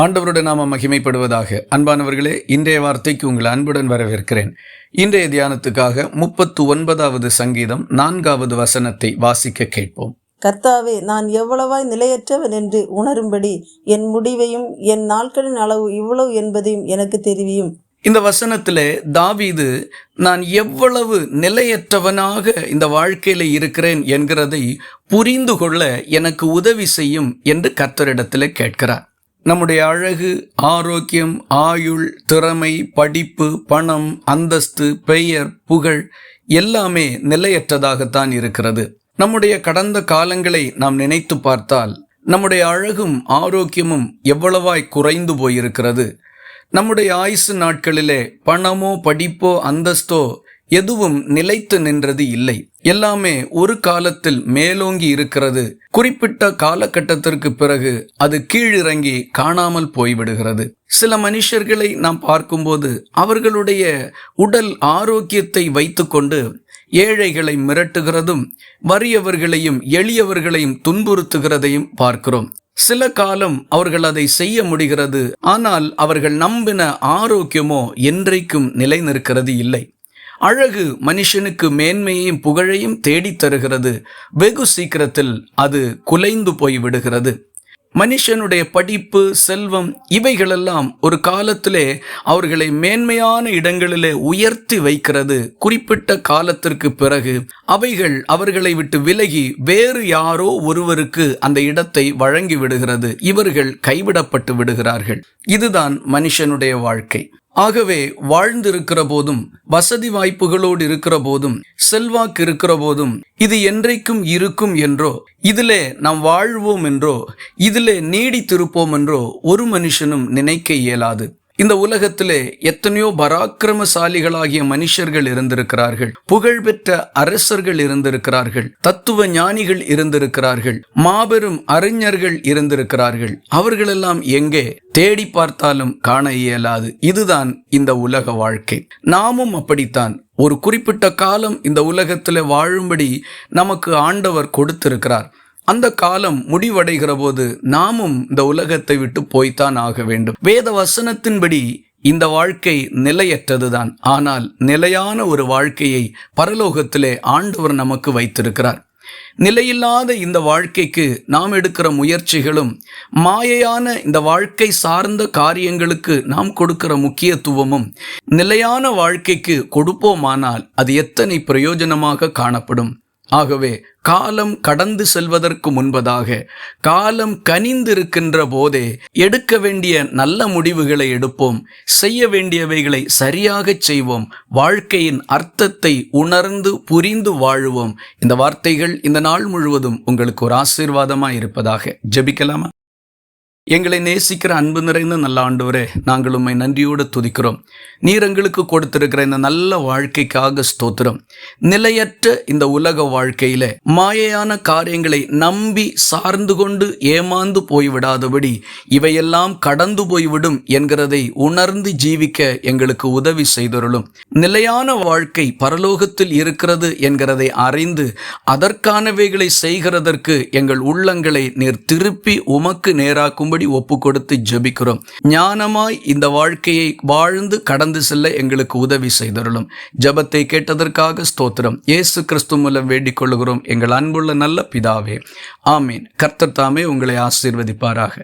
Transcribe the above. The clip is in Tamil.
ஆண்டவருடைய நாம மகிமைப்படுவதாக. அன்பானவர்களே இன்றைய வார்த்தைக்கு உங்கள் அன்புடன் வரவேற்கிறேன். இன்றைய தியானத்துக்காக முப்பத்து ஒன்பதாவது சங்கீதம் நான்காவது வசனத்தை வாசிக்க கேட்போம். கர்த்தாவே நான் எவ்வளவாய் நிலையற்றவன் என்று உணரும்படி என் முடிவையும் என் நாட்களின் அளவு இவ்வளவு என்பதையும் எனக்கு தெரிவியும். இந்த வசனத்திலே தாவீது நான் எவ்வளவு நிலையற்றவனாக இந்த வாழ்க்கையில இருக்கிறேன் என்கிறதை புரிந்து கொள்ள எனக்கு உதவி செய்யும் என்று கர்த்தரிடத்திலே கேட்கிறார். நம்முடைய அழகு ஆரோக்கியம் ஆயுள் திறமை படிப்பு பணம் அந்தஸ்து பெயர் புகழ் எல்லாமே நிலையற்றதாகத்தான் இருக்கிறது. நம்முடைய கடந்த காலங்களை நாம் நினைத்து பார்த்தால் நம்முடைய அழகும் ஆரோக்கியமும் எவ்வளவாய் குறைந்து போயிருக்கிறது. நம்முடைய ஆயுசு நாட்களிலே பணமோ படிப்போ அந்தஸ்தோ எதுவும் நிலைத்து நின்றது இல்லை. எல்லாமே ஒரு காலத்தில் மேலோங்கி இருக்கிறது. குறிப்பிட்ட காலகட்டத்திற்கு பிறகு அது கீழிறங்கி காணாமல் போய்விடுகிறது. சில மனுஷர்களை நாம் பார்க்கும்போது அவர்களுடைய உடல் ஆரோக்கியத்தை வைத்துக்கொண்டு ஏழைகளை மிரட்டுகிறதும் வறியவர்களையும் எளியவர்களையும் துன்புறுத்துகிறதையும் பார்க்கிறோம். சில காலம் அவர்கள் அதை செய்ய முடிகிறது ஆனால் அவர்கள் நம்பின ஆரோக்கியமோ என்றைக்கும் நிலை நிற்கிறது இல்லை. அழகு மனுஷனுக்கு மேன்மையையும் புகழையும் தேடித் தருகிறது. வெகு சீக்கிரத்தில் அது குலைந்து போய் விடுகிறது. மனுஷனுடைய படிப்பு செல்வம் இவைகளெல்லாம் ஒரு காலத்திலே அவர்களை மேன்மையான இடங்களிலே உயர்த்தி வைக்கிறது. குறிப்பிட்ட காலத்திற்கு பிறகு அவைகள் அவர்களை விட்டு விலகி வேறு யாரோ ஒருவருக்கு அந்த இடத்தை வழங்கி விடுகிறது. இவர்கள் கைவிடப்பட்டு விடுகிறார்கள். இதுதான் மனுஷனுடைய வாழ்க்கை. ஆகவே வாழ்ந்திருக்கிற போதும் வசதி வாய்ப்புகளோடு இருக்கிற போதும் செல்வாக்கு இருக்கிற போதும் இது என்றைக்கும் இருக்கும் என்றோ இதிலே நாம் வாழ்வோம் என்றோ இதிலே நீடித்திருப்போம் என்றோ ஒரு மனுஷனும் நினைக்க இயலாது. இந்த உலகத்திலே எத்தனையோ பராக்கிரமசாலிகளாகிய மனுஷர்கள் இருந்திருக்கிறார்கள். புகழ்பெற்ற அரசர்கள் இருந்திருக்கிறார்கள். தத்துவ ஞானிகள் இருந்திருக்கிறார்கள். மாபெரும் அறிஞர்கள் இருந்திருக்கிறார்கள். அவர்களெல்லாம் எங்கே தேடி பார்த்தாலும் காண இயலாது. இதுதான் இந்த உலக வாழ்க்கை. நாமும் அப்படித்தான். ஒரு குறிப்பிட்ட காலம் இந்த உலகத்தில் வாழும்படி நமக்கு ஆண்டவர் கொடுத்திருக்கிறார். அந்த காலம் முடிவடைகிற போது நாமும் இந்த உலகத்தை விட்டு போய்த்தான் ஆக வேண்டும். வேத வசனத்தின்படி இந்த வாழ்க்கை நிலையற்றதுதான். ஆனால் நிலையான ஒரு வாழ்க்கையை பரலோகத்திலே ஆண்டவர் நமக்கு வைத்திருக்கிறார். நிலையில்லாத இந்த வாழ்க்கைக்கு நாம் எடுக்கிற முயற்சிகளும் மாயையான இந்த வாழ்க்கை சார்ந்த காரியங்களுக்கு நாம் கொடுக்கிற முக்கியத்துவமும் நிலையான வாழ்க்கைக்கு கொடுப்போமானால் அது எத்தனை பிரயோஜனமாக காணப்படும்? ஆகவே காலம் கடந்து செல்வதற்கு முன்பதாக காலம் கனிந்திருக்கின்ற போதே எடுக்க வேண்டிய நல்ல முடிவுகளை எடுப்போம் செய்ய வேண்டியவைகளை சரியாக செய்வோம் வாழ்க்கையின் அர்த்தத்தை உணர்ந்து புரிந்து வாழுவோம். இந்த வார்த்தைகள் இந்த நாள் முழுவதும் உங்களுக்கு ஒரு ஆசீர்வாதமாக இருப்பதாக ஜெபிக்கலாமா? எங்களை நேசிக்கிற அன்பு நிறைந்த நல்ல ஆண்டவரே நாங்கள் உண்மை நன்றியோடு துதிக்கிறோம். நீர் எங்களுக்கு கொடுத்திருக்கிற இந்த நல்ல வாழ்க்கைக்காக ஸ்தோத்திரம். நிலையற்ற இந்த உலக வாழ்க்கையில மாயையான காரியங்களை நம்பி சார்ந்து கொண்டு ஏமாந்து போய்விடாதபடி இவையெல்லாம் கடந்து போய்விடும் என்கிறதை உணர்ந்து ஜீவிக்க எங்களுக்கு உதவி செய்தருளும். நிலையான வாழ்க்கை பரலோகத்தில் இருக்கிறது என்கிறதை அறிந்து அதற்கானவைகளை செய்கிறதற்கு எங்கள் உள்ளங்களை நீர் திருப்பி உமக்கு நேராக்கும்படி ஒப்பு கொடுத்து ஜபிக்கிறோம். ஞானமாய் இந்த வாழ்க்கையை வாழ்ந்து கடந்து செல்ல எங்களுக்கு உதவி செய்தருளும். ஜபத்தை கேட்டதற்காக ஸ்தோத்திரம். இயேசு கிறிஸ்து மூலம் வேண்டிக் கொள்கிறோம். எங்கள் அன்புள்ள நல்ல பிதாவே. ஆமீன். கர்த்தர் தாமே உங்களை ஆசீர்வதிப்பாராக.